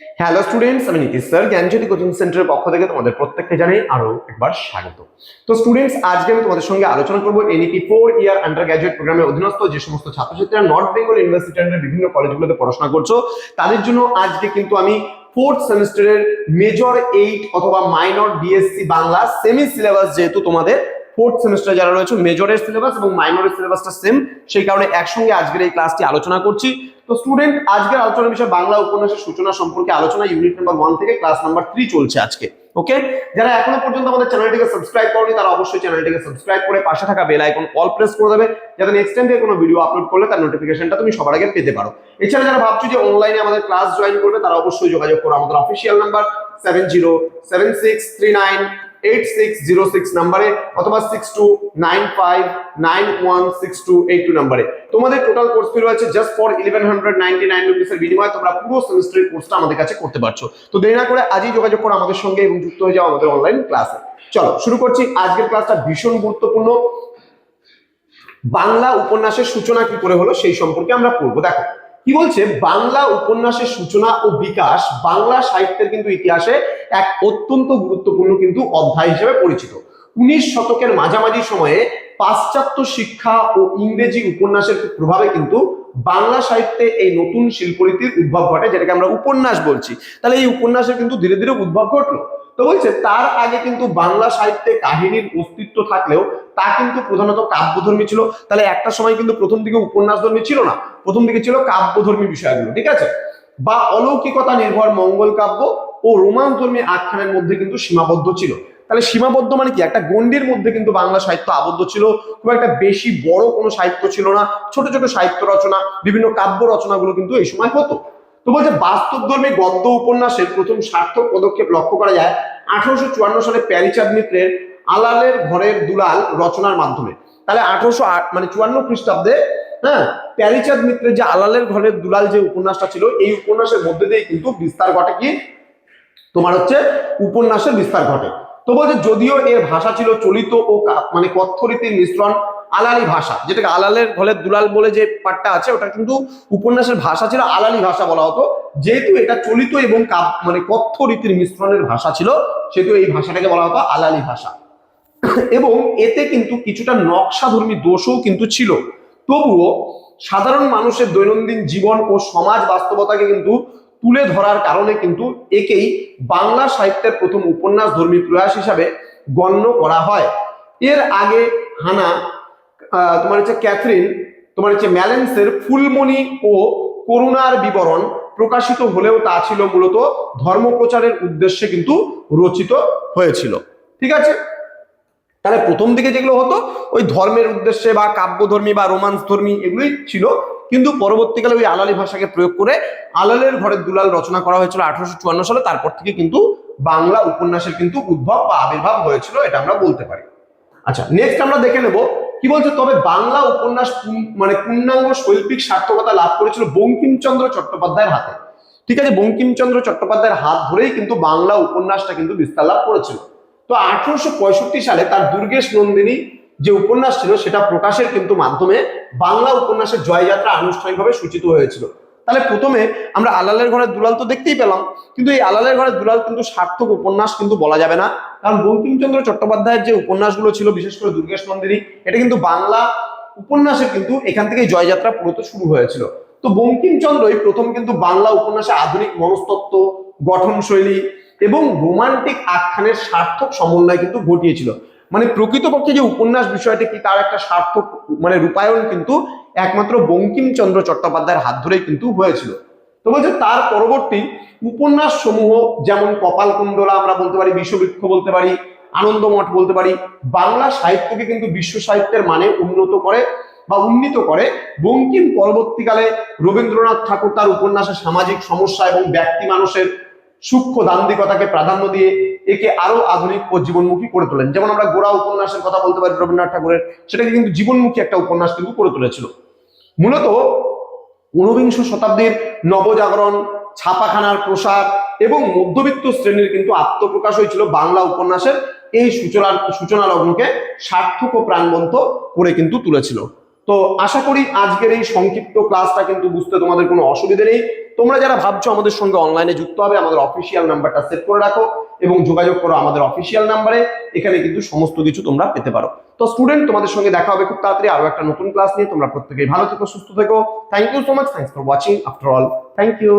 Hello students আমি Nitish sir, জ্ঞানজ্যোতি coaching সেন্টারের পক্ষ থেকে তোমাদের প্রত্যেককে জানাই আরও একবার স্বাগত। তো স্টুডেন্টস আজকে আমি তোমাদের সঙ্গে আলোচনা করব NEP four year undergraduate প্রোগ্রামের অধীনস্থ যে সমস্ত ছাত্রছাত্রীরা নর্থ বেঙ্গল ইউনিভার্সিটি বিভিন্ন কলেজগুলোতে পড়াশোনা করছ, তাদের জন্য আজকে কিন্তু আমি ফোর্থ সেমিস্টারের মেজর এইট অথবা minor BSc Bangla semi syllabus যেহেতু তোমাদের ফোর্থ সেমিস্টার যারা রয়েছে মেজরের সিলেবাস এবং মাইনরের সিলেবাসটা সেম সেই কারণে একসঙ্গে আজকের এই ক্লাসটি আলোচনা করছি। তো স্টুডেন্ট আজকের আলোচনার বিষয় বাংলা উপন্যাসের সূচনা সম্পর্কে আলোচনা। ইউনিট নাম্বার ওয়ান থেকে ক্লাস নাম্বার থ্রি চলছে আজকে। ওকে যারা এখনও পর্যন্ত আমাদের চ্যানেলটিকে সাবস্ক্রাইব করেনি, তারা অবশ্যই চ্যানেলটিকে সাবস্ক্রাইব করে পাশে থাকা বেল আইকন অল প্রেস করে দেবে। যাতে নেক্সট টাইম থেকে কোনো ভিডিও আপলোড করলে তার নোটিফিকেশনটা তুমি সবার আগে পেতে পারো। এছাড়া যারা ভাবছ যে অনলাইনে আমাদের ক্লাস জয়েন করবে, তারা অবশ্যই যোগাযোগ করো। আমাদের official number seven zero seven six three nine eight six zero six নাম্বারে অথবা six two nine five nine one six two eight two নাম্বারে। তোমাদের টোটাল রয়েছে just for eleven hundred ninety nine রুপিসের কোর্সটা আমাদের কাছে করতে পারছ। তো না করে আজই যোগাযোগ আমাদের সঙ্গে যুক্ত হয়ে আমাদের অনলাইন ক্লাসে চলো, শুরু করছি। আজকের ক্লাসটা ভীষণ গুরুত্বপূর্ণ। বাংলা উপন্যাসের সূচনা কি করে হলো সেই সম্পর্কে আমরা পড়ব। দেখো, কি বলছে? বাংলা উপন্যাসের সূচনা ও বিকাশ বাংলা সাহিত্যের কিন্তু ইতিহাসে এক অত্যন্ত গুরুত্বপূর্ণ কিন্তু অধ্যায় হিসেবে পরিচিত। উনিশ শতকের মাঝামাঝি সময়ে পাশ্চাত্য শিক্ষা ও ইংরেজি উপন্যাসের প্রভাবে কিন্তু বাংলা সাহিত্যে এই নতুন শিল্পরীতির উদ্ভব ঘটে, যেটাকে আমরা উপন্যাস বলছি। তাহলে এই উপন্যাসের কিন্তু ধীরে ধীরে উদ্ভব ঘটলো। তো বলছে, তার আগে কিন্তু বাংলা সাহিত্যে কাহিনীর অস্তিত্ব থাকলেও তা কিন্তু প্রধানত কাব্যধর্মী ছিল। তাহলে একটা সময় কিন্তু প্রথম দিকে উপন্যাস ধর্মী ছিল না, প্রথম দিকে ছিল কাব্যধর্মী বিষয়গুলো, ঠিক আছে? বা অলৌকিকতা নির্ভর মঙ্গল কাব্য ও রোমান ধর্মী আখ্যানের মধ্যে কিন্তু সীমাবদ্ধ ছিল। তাহলে সীমাবদ্ধ মানে কি? একটা গণ্ডির মধ্যে কিন্তু বাংলা সাহিত্য আবদ্ধ ছিল। খুব একটা বেশি বড় কোনো সাহিত্য ছিল না। ছোট ছোট সাহিত্য রচনা, বিভিন্ন কাব্য রচনাগুলো কিন্তু এই সময় হতো। তো বলছে বাস্তবধর্মী গদ্য, উপন্যাসের প্রথম সার্থক পদক্ষেপ লক্ষ্য করা যায় আঠারোশো চুয়ান্ন সালে প্যারিচাঁদ মিত্রের আলালের ঘরের দুলাল রচনার মাধ্যমে। তাহলে আঠারোশো আট মানে চুয়ান্ন খ্রিস্টাব্দে হ্যাঁ প্যারিচাঁদ মিত্রের যে আলালের ঘরের দুলাল যে উপন্যাসটা ছিল, এই উপন্যাসের মধ্যে দিয়ে কিন্তু বিস্তার ঘটে কি? তোমার হচ্ছে উপন্যাসের বিস্তার ঘটে। তো বলছে, যদিও এর ভাষা ছিল চলিত ও মানে কথ্যরীতির মিশ্রণ আলালি ভাষা, যেটাকে আলালের ঘরের দুলাল বলে যে পাঠটা আছে, ওটা কিন্তু উপন্যাসের ভাষা ছিল আলালি ভাষা বলা হতো। যেহেতু এটা চলিত এবং মানে কথ্য রীতির মিশ্রণের ভাষা ছিল, সেহেতু এই ভাষাটাকে বলা হতো আলালি ভাষা। এবং এতে কিন্তু কিছুটা নকশাধর্মী দোষও কিন্তু ছিল। তবুও সাধারণ মানুষের দৈনন্দিন জীবন ও সমাজ বাস্তবতাকে কিন্তু তুলে ধরার কারণে কিন্তু একেই বাংলা সাহিত্যের প্রথম উপন্যাস ধর্মী প্রয়াস হিসাবে গণ্য করা হয়। এর আগে হানা তোমার হচ্ছে ক্যাথরিন, তোমার হচ্ছে ম্যালেন্সের ফুলমণি ও করুণার বিবরণ প্রকাশিত হলেও তা ছিল মূলত ধর্মপ্রচারের উদ্দেশ্যে কিন্তু রচিত হয়েছিল। ঠিক আছে? তাহলে প্রথম দিকে যেগুলো হতো, ওই ধর্মের উদ্দেশ্যে বা কাব্যধর্মী বা রোমান্স ধর্মী এগুলোই ছিল। কিন্তু পরবর্তীকালে ওই আলালি ভাষাকে প্রয়োগ করে আলালের ঘরের দুলাল রচনা করা হয়েছিল আঠারোশো চুয়ান্ন সালে। তারপর থেকে কিন্তু বাংলা উপন্যাসের কিন্তু উদ্ভব বা আবির্ভাব হয়েছিল, এটা আমরা বলতে পারি। আচ্ছা নেক্সট আমরা দেখে নেব কি বলছে, তবে বাংলা উপন্যাস মানে পূর্ণাঙ্গ শৈল্পিক সার্থকতা লাভ করেছিল বঙ্কিমচন্দ্র চট্টোপাধ্যায়ের হাতে। ঠিক আছে, বঙ্কিমচন্দ্র চট্টোপাধ্যায়ের হাত ধরেই কিন্তু বাংলা উপন্যাসটা কিন্তু বিস্তার লাভ করেছিল। তো আঠারোশো পঁয়ষট্টি সালে তার দুর্গেশ নন্দিনী যে উপন্যাস ছিল, সেটা প্রকাশের কিন্তু মাধ্যমে বাংলা উপন্যাসের জয়যাত্রা আনুষ্ঠানিকভাবে সূচিত হয়েছিল। তাহলে প্রথমে আমরা আলালের ঘরের দুলাল তো দেখতেই পেলাম, কিন্তু এই আলালের ঘরের দুলাল কিন্তু সার্থক উপন্যাস কিন্তু বলা যাবে না। কারণ বঙ্কিমচন্দ্র চট্টোপাধ্যায়ের যে উপন্যাসগুলো ছিল, বিশেষ করে দুর্গেশ নন্দিনী, এটা কিন্তু বাংলা উপন্যাসে কিন্তু এখান থেকেই জয়যাত্রা পুরোত শুরু হয়েছিল। তো বঙ্কিমচন্দ্রই প্রথম কিন্তু বাংলা উপন্যাসে আধুনিক মনস্তত্ত্ব, গঠনশৈলী এবং রোমান্টিক আখ্যানের সার্থক সমন্বয় কিন্তু ঘটিয়েছিল। মানে প্রকৃতপক্ষে যে উপন্যাস বিষয়টি কি তার একটা সার্থক মানে রূপায়ণ কিন্তু একমাত্র বঙ্কিমচন্দ্র চট্টোপাধ্যায়ের হাত ধরেই কিন্তু হয়েছিল। তো বলছে তার পরবর্তী উপন্যাস সমূহ যেমন কপালকুণ্ডলা আমরা বলতে পারি, বিশ্ববৃক্ষ বলতে পারি, আনন্দমঠ বলতে পারি, বাংলা সাহিত্যকে কিন্তু বিশ্ব সাহিত্যের মানে উন্নত করে বা উন্নীত করে। বঙ্কিম পরবর্তীকালে রবীন্দ্রনাথ ঠাকুর তার উপন্যাসে সামাজিক সমস্যা এবং ব্যক্তি মানুষের সূক্ষ্ম দান্দিকতাকে প্রাধান্য দিয়ে একে আরও আধুনিক ও জীবনমুখী করে তোলেন। যেমন আমরা গোড়া উপন্যাসের কথা বলতে পারি রবীন্দ্রনাথ ঠাকুরের, সেটাকে কিন্তু জীবনমুখী একটা উপন্যাস কিন্তু করে তুলেছিল। মূলত ঊনবিংশ শতাব্দীর নবজাগরণ, ছাপাখানার প্রসার এবং মধ্যবিত্ত শ্রেণির কিন্তু আত্মপ্রকাশ হয়েছিল বাংলা উপন্যাসের এই সূচনার সূচনা লগ্নকে সার্থক ও প্রাণবন্ত করে কিন্তু তুলেছিল। তো আশা করি আজকের এই সংক্ষিপ্ত ক্লাসটা কিন্তু বুঝতে তোমাদের কোনো অসুবিধে নেই। তোমরা যারা ভাবছ আমাদের সঙ্গে অনলাইনে যুক্ত হবে, আমাদের অফিসিয়াল নাম্বারটা সেভ করে রাখো এবং যোগাযোগ করো আমাদের অফিসিয়াল নাম্বারে। এখানে কিন্তু সমস্ত কিছু তোমরা পেতে পারো। তো স্টুডেন্ট তোমাদের সঙ্গে দেখা হবে খুব তাড়াতাড়ি আরও একটা নতুন ক্লাস নিয়ে। তোমরা প্রত্যেকেই ভালো থেকো, সুস্থ থেকো। Thank you so much thanks for watching after all thank you